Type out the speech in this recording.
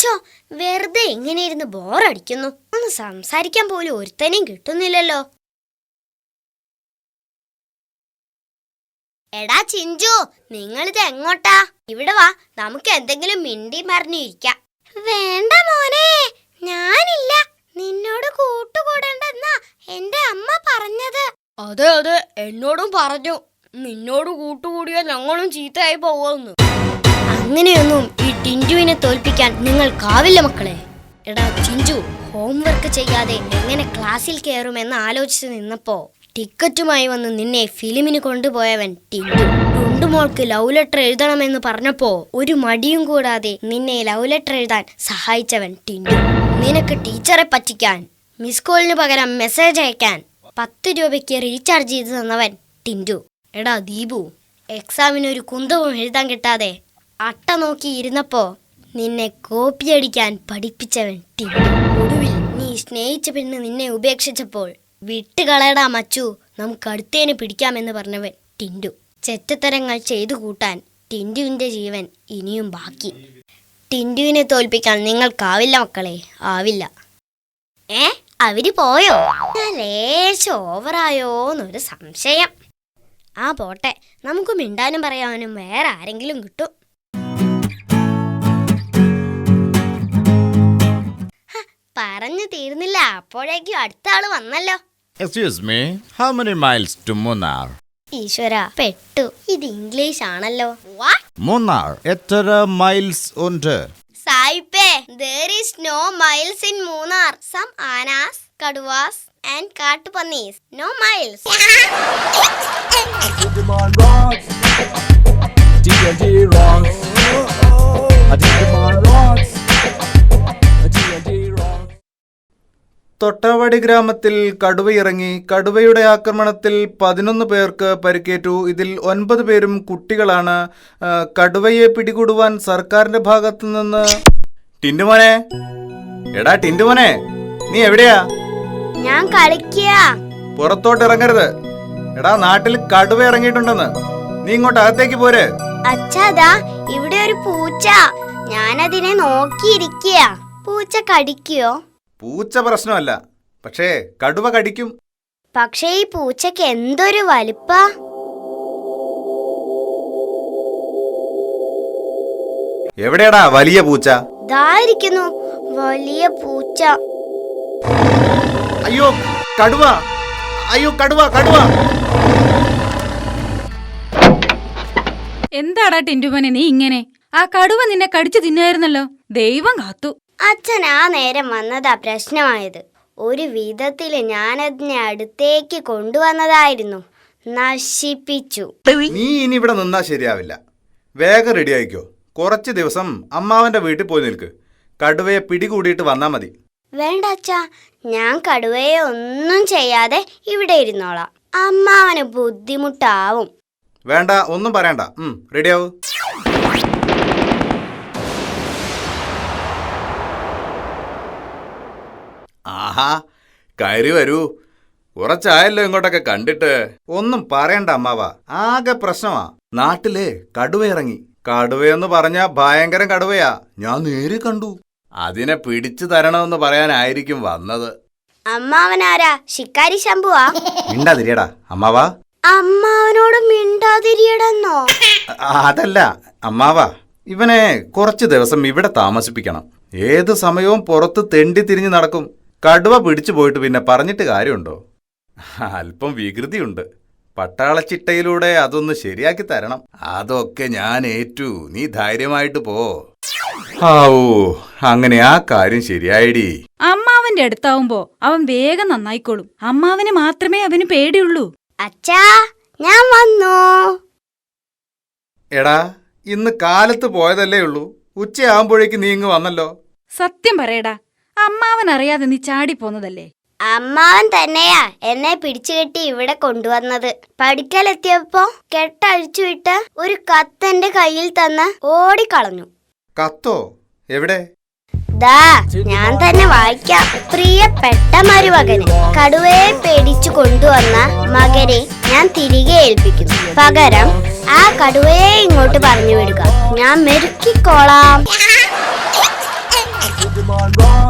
Show വെറുതെ എങ്ങനെ ഇരുന്ന് ബോറടിക്കുന്നു. ഒന്ന് സംസാരിക്കാൻ പോലും ഒരുത്തനെയും കിട്ടുന്നില്ലല്ലോ. എടാ ചിഞ്ചു നിങ്ങളിത് എങ്ങോട്ടാ? ഇവിടെ വാ നമുക്ക് എന്തെങ്കിലും മിണ്ടി മറിഞ്ഞിരിക്കാം. വേണ്ട മോനെ ഞാനില്ല. നിന്നോട് കൂട്ടുകൂടണ്ടെന്നാ എന്റെ അമ്മ പറഞ്ഞത്. അതെ അതെ എന്നോടും പറഞ്ഞു. നിന്നോട് കൂട്ടുകൂടിയാൽ ഞങ്ങളും ചീത്തയായി പോവുമെന്ന് അങ്ങനെയൊന്നും തോൽപ്പിക്കാൻ തോൽപ്പിക്കാൻ നിങ്ങൾക്കാവില്ല മക്കളെ. എടാ ചിഞ്ചു ഹോംവർക്ക് ചെയ്യാതെ എങ്ങനെ ക്ലാസ്സിൽ കയറുമെന്ന് ആലോചിച്ച് നിന്നപ്പോ ടിക്കറ്റുമായി വന്ന് നിന്നെ ഫിലിമിന് കൊണ്ടുപോയവൻ ടിൻഡു ടുണ്ടുമോൾക്ക് ലവ് ലെറ്റർ എഴുതണമെന്ന് പറഞ്ഞപ്പോ ഒരു മടിയും കൂടാതെ നിന്നെ ലവ് ലെറ്റർ എഴുതാൻ സഹായിച്ചവൻ ടിൻഡു നിനക്ക് ടീച്ചറെ പറ്റിക്കാൻ മിസ് കോളിന് പകരം മെസ്സേജ് അയക്കാൻ പത്ത് രൂപയ്ക്ക് റീചാർജ് ചെയ്ത് തന്നവൻ ടിൻഡു എടാ ദീപു എക്സാമിന് ഒരു കുന്തവും എഴുതാൻ കിട്ടാതെ അട്ട നോക്കി ഇരുന്നപ്പോ നിന്നെ കോപ്പിയടിക്കാൻ പഠിപ്പിച്ചവൻ ഒടുവിൽ നീ സ്നേഹിച്ച പെണ്ണ് നിന്നെ ഉപേക്ഷിച്ചപ്പോൾ വിട്ടുകളയടാ മച്ചു. നമുക്ക് അടുത്തേന് പിടിക്കാമെന്ന് പറഞ്ഞവൻ ടിൻഡു. ചെറ്റത്തരങ്ങൾ ചെയ്തു കൂട്ടാൻ ടിൻഡുവിന്റെ ജീവൻ ഇനിയും ബാക്കി. ടിൻഡുവിനെ തോൽപ്പിക്കാൻ നിങ്ങൾക്കാവില്ല മക്കളെ. ആവില്ല. ഏ? അവർ പോയോ? ലേശം ഓവറായോന്നൊരു സംശയം. ആ പോട്ടെ. നമുക്ക് മിണ്ടാനും പറയാനും വേറെ ആരെങ്കിലും കിട്ടും. പറഞ്ഞു തീർന്നില്ല അപ്പോഴേക്കും അടുത്ത ആൾ വന്നല്ലോ. Excuse me, how many miles to Munnar? ഈശ്വര പെട്ടു. ഇത് ഇംഗ്ലീഷ് ആണല്ലോ. മൂന്നാർ എത്ര മൈൽസ് ഉണ്ട്? സായിപ്പേ there is no miles in Munnar some ആനാസ് കടുവാസ് ആൻഡ് കാട്ടുപന്നീസ് നോ മൈൽസ് തൊട്ടാവാടി ഗ്രാമത്തിൽ കടുവയിറങ്ങി കടുവയുടെ ആക്രമണത്തിൽ പതിനൊന്ന് പേർക്ക് പരിക്കേറ്റു. ഇതിൽ ഒൻപത് പേരും കുട്ടികളാണ്. കടുവയെ പിടികൂടുവാൻ സർക്കാരിന്റെ ഭാഗത്തു നിന്ന് ടിൻഡുമോനെ എടാ ടിൻഡുമോനെ നീ എവിടെയാ? ഞാൻ കളിക്കുക പുറത്തോട്ട് ഇറങ്ങരുത്. എടാ നാട്ടിൽ കടുവ ഇറങ്ങിയിട്ടുണ്ടെന്ന്. നീ ഇങ്ങോട്ട് അകത്തേക്ക് പോരെ. അച്ഛാ ഇവിടെ ഒരു പൂച്ച. ഞാനതിനെ നോക്കിയിരിക്കുക പൂച്ച കടിക്കോ പൂച്ച പ്രശ്നമല്ല. പക്ഷേ കടുവ കടിക്കും. പക്ഷേ ഈ പൂച്ചക്ക് എന്തൊരു വലുപ്പ? എവിടെയാടാ വലിയ പൂച്ച? ഇതായിരിക്കുന്നു വലിയ പൂച്ച. അയ്യോ കടുവ. അയ്യോ കടുവ കടുവ. എന്താടാ ടിന്റുമനെ നീ ഇങ്ങനെ? ആ കടുവ നിന്നെ കടിച്ചു തിന്നായിരുന്നല്ലോ. ദൈവം കാത്തു. അച്ഛൻ ആ നേരം വന്നതാ പ്രശ്നമായത്. ഒരു വിധത്തിൽ ഞാനതിനെ അടുത്തേക്ക് കൊണ്ടുവന്നതായിരുന്നു. നശിപ്പിച്ചു. നീ ഇനി ഇവിടെ നിന്നാ ശരിയാവില്ല. വേഗം റെഡി ആയിക്കോ. കുറച്ച് ദിവസം അമ്മാവന്റെ വീട്ടിൽ പോയി നിൽക്ക്. കടുവയെ പിടികൂടിയിട്ട് വന്നാ മതി. വേണ്ട അച്ഛാ ഞാൻ കടുവയെ ഒന്നും ചെയ്യാതെ ഇവിടെ ഇരുന്നോളാം. അമ്മാവന് ബുദ്ധിമുട്ടാവും. വേണ്ട ഒന്നും പറയണ്ട. ഉം റെഡിയാവൂ ആഹാ കയറി വരൂ. കുറച്ചായല്ലോ ഇങ്ങോട്ടൊക്കെ കണ്ടിട്ട്. ഒന്നും പറയണ്ട അമ്മാവ ആകെ പ്രശ്നമാ. നാട്ടിലെ കടുവ ഇറങ്ങി. കടുവയെന്ന് പറഞ്ഞാ ഭയങ്കര കടുവയാ. ഞാൻ നേരെ കണ്ടു. അതിനെ പിടിച്ചു തരണമെന്ന് പറയാനായിരിക്കും വന്നത്. അമ്മാവനാരാ? ശിക്കാരി ശംഭുവാ. മിണ്ടാതിരിയടാ അമ്മാവാ. അമ്മാവനോട് മിണ്ടാതിരിയടന്നോ? അതല്ല അമ്മാവാ. ഇവനെ കുറച്ച് ദിവസം ഇവിടെ താമസിപ്പിക്കണം. ഏത് സമയവും പുറത്ത് തെണ്ടി തിരിഞ്ഞു നടക്കും. കടുവ പിടിച്ചു പോയിട്ട് പിന്നെ പറഞ്ഞിട്ട് കാര്യമുണ്ടോ? അല്പം വികൃതിയുണ്ട്. പട്ടാളച്ചിട്ടയിലൂടെ അതൊന്ന് ശരിയാക്കി തരണം. അതൊക്കെ ഞാൻ ഏറ്റു. നീ ധൈര്യമായിട്ട് പോ. ആവൂ അങ്ങനെ ആ കാര്യം ശരിയായിടി. അമ്മാവന്റെ അടുത്താവുമ്പോ അവൻ വേഗം നന്നായിക്കോളും. അമ്മാവന് മാത്രമേ അവന് പേടിയുള്ളൂ. അച്ഛാ ഞാൻ വന്നു. എടാ ഇന്ന് കാലത്ത് പോയതല്ലേ ഉള്ളൂ. ഉച്ചയാകുമ്പോഴേക്ക് നീ ഇങ്ങ് വന്നല്ലോ. സത്യം പറയടാ. അമ്മാവൻ അറിയാതെ നീ ചാടിപ്പോന്നതല്ലേ? അമ്മാവൻ തന്നെയാ എന്നെ പിടിച്ചുകെട്ടി ഇവിടെ കൊണ്ടുവന്നത്. പഠിക്കലെത്തിയപ്പോ കെട്ടഴിച്ചു വിട്ട് ഒരു കത്തെന്റെ കയ്യിൽ തന്ന് ഓടിക്കളഞ്ഞു. കത്തോ? എവിടെ? ദാ ഞാൻ തന്നെ വായിക്കാം. പ്രിയപ്പെട്ട മരുമകന് കടുവയെ പേടിച്ചു കൊണ്ടുവന്ന മകനെ ഞാൻ തിരികെ ഏൽപ്പിക്കുന്നു. പകരം ആ കടുവയെ ഇങ്ങോട്ട് പറഞ്ഞു വിടുക. ഞാൻ മെരുക്കിക്കോളാം.